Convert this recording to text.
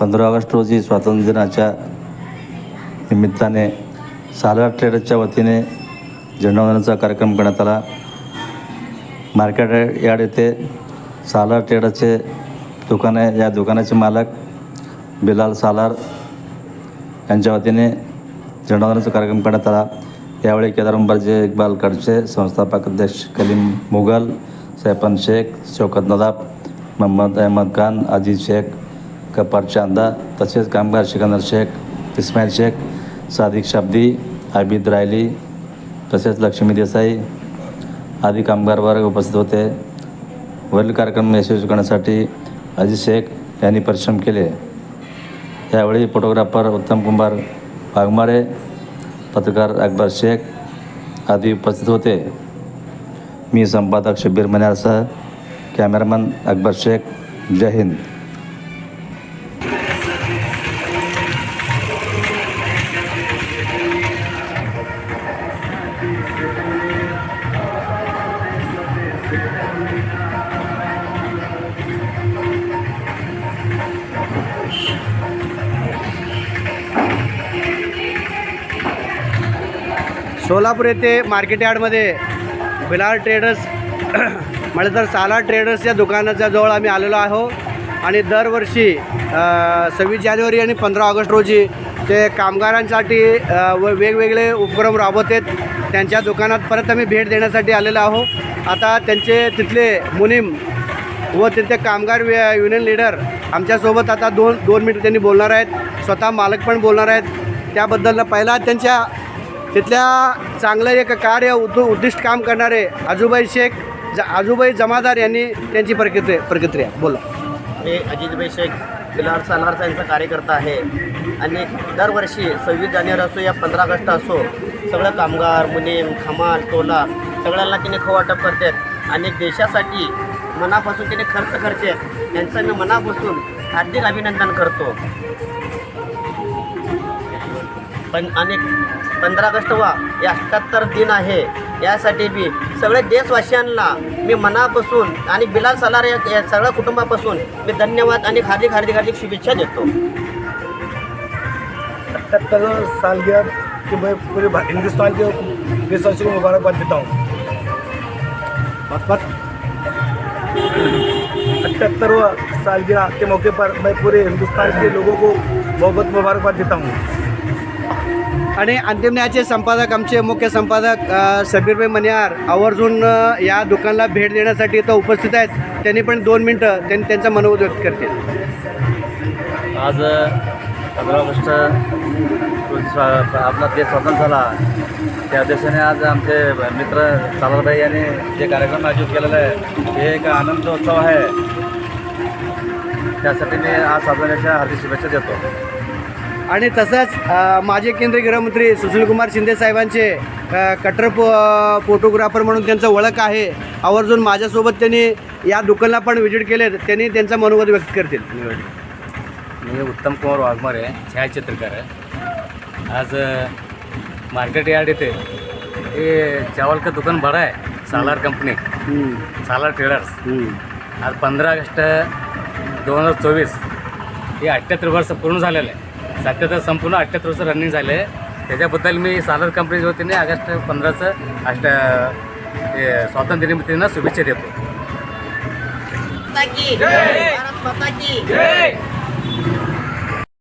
पंधरा ऑगस्ट रोजी स्वातंत्र्य दिनाच्या निमित्ताने सालार ट्रेडच्या वतीने झेंडावंदनाचा कार्यक्रम करण्यात आला. मार्केट यार्ड येथे सालार ट्रेडरचे दुकान आहे या दुकानाचे मालक बिलाल सालार यांच्या वतीने झेंडावंदनाचा कार्यक्रम करण्यात आला. यावेळी केदारंबरचे इक्बाल कडचे संस्थापक अध्यक्ष कलीम मुघल सैपन शेख शौकत नदाब मोहम्मद अहमद खान अजीज शेख कपार चांदा तसेच कामगार सिकंदर शेख इस्माईल शेख सादिक शाब्दी आबिद रायली तसेच लक्ष्मी देसाई आदी कामगार वर्ग उपस्थित होते. वरील कार्यक्रम यशस्वी करण्यासाठी अजित शेख यांनी परिश्रम केले. यावेळी फोटोग्राफर उत्तम कुमार वाघमारे पत्रकार अकबर शेख आदी उपस्थित होते. मी संपादक शब्बीर मन्यारसह कॅमेरामन अकबर शेख. जय हिंद. सोलापूर येथे मार्केट यार्डमध्ये बिलार ट्रेडर्स म्हटलं तर साला ट्रेडर्स या दुकानाच्या जवळ आम्ही आलेलो आहो. आणि दरवर्षी सव्वीस जानेवारी आणि पंधरा ऑगस्ट रोजी ते कामगारांसाठी व वेगवेगळे उपक्रम राबवतात. त्यांच्या दुकानात परत आम्ही भेट देण्यासाठी आलेलो आहो. आता त्यांचे तिथले मुनीम व तिथे कामगार युनियन लीडर आमच्यासोबत आता दोन दोन मिनिटं त्यांनी बोलणार आहेत. स्वतः मालक पण बोलणार आहेत. त्याबद्दल पहिला त्यांच्या तिथल्या चांगलं एक कार्य उद् उद्दिष्ट काम करणारे आजूबाई शेख ज आजूबाई जमादार यांनी त्यांची प्रतिक्रिया प्रतिक्रिया बोला. मी अजितभाई शेख बिलार सालारचा यांचा कार्यकर्ता आहे. आणि दरवर्षी सव्वीस जानेवारी असो या पंधरा ऑगस्ट असो सगळं कामगार मुनीम खमाल टोला सगळ्यांना तिने खवाटप करतात आणि देशासाठी मनापासून तिने खर्च करते. यांचं मी मनापासून हार्दिक अभिनंदन करतो. पण अनेक पंधरा ऑगस्ट वा या अठ्ठ्याहत्तर दिन आहे. यासाठी मी सगळ्या देशवासियांना मी मनापासून आणि बिलाल सलार या या सगळ्या कुटुंबापासून मी धन्यवाद आणि हार्दिक हार्दिक हार्दिक शुभेच्छा देतो. अठहत्तर सालगिरह की मैं पूरे भा- हिंदुस्तान के देशवासियों को मुबारकबाद देता हूँ। अठहत्तरवा सालगिरह के मौके पर मैं पूरे हिंदुस्तान के लोगों को बहुत बहुत मुबारकबाद देता हूँ। आणि अंतिम न्यायाचे संपादक आमचे मुख्य संपादक सबीरभाई मनियार आवर्जून या दुकानाला भेट देण्यासाठी इथं उपस्थित आहेत. त्यांनी पण दोन मिनटं त्यांनी त्यांचा मनोगत व्यक्त करतील. आज पंधरा ऑगस्ट आपला देश स्वतंत्र झाला. त्या देशाने आज आमचे मित्र सालारबाई यांनी जे कार्यक्रम आयोजित केलेला आहे हे एक आनंद उत्सव आहे. त्यासाठी मी आज साधण्याच्या हार्दिक शुभेच्छा देतो. आणि तसंच माजी केंद्रीय गृहमंत्री सुशीलकुमार शिंदे साहेबांचे अ, कट्टर फो फोटोग्राफर म्हणून त्यांचं ओळख आहे. आवर्जून माझ्यासोबत त्यांनी या दुकानला पण व्हिजिट केले त्यांनी त्यांचा मनोगत व्यक्त करतील. मी उत्तम कुमार वाघमारे छायाचित्रकार आहे. आज मार्केट यार्ड येथे हे चावल का दुकान बडा आहे सालार कंपनी. सालार ट्रेडर्स. आज पंधरा ऑगस्ट दोन हजार चोवीस हे अठ्ठ्याहत्तर वर्ष पूर्ण झालेलं आहे. सत्याहत्तर संपूर्ण अठ्ठ्याहत्तर वर्ष रनिंग झाले आहे त्याच्याबद्दल मी सालार कंपनीच्या वतीने ऑगस्ट पंधराचं अष्ट स्वातंत्र्य दिनानिमित्तानं शुभेच्छा देतो. भारत माता की.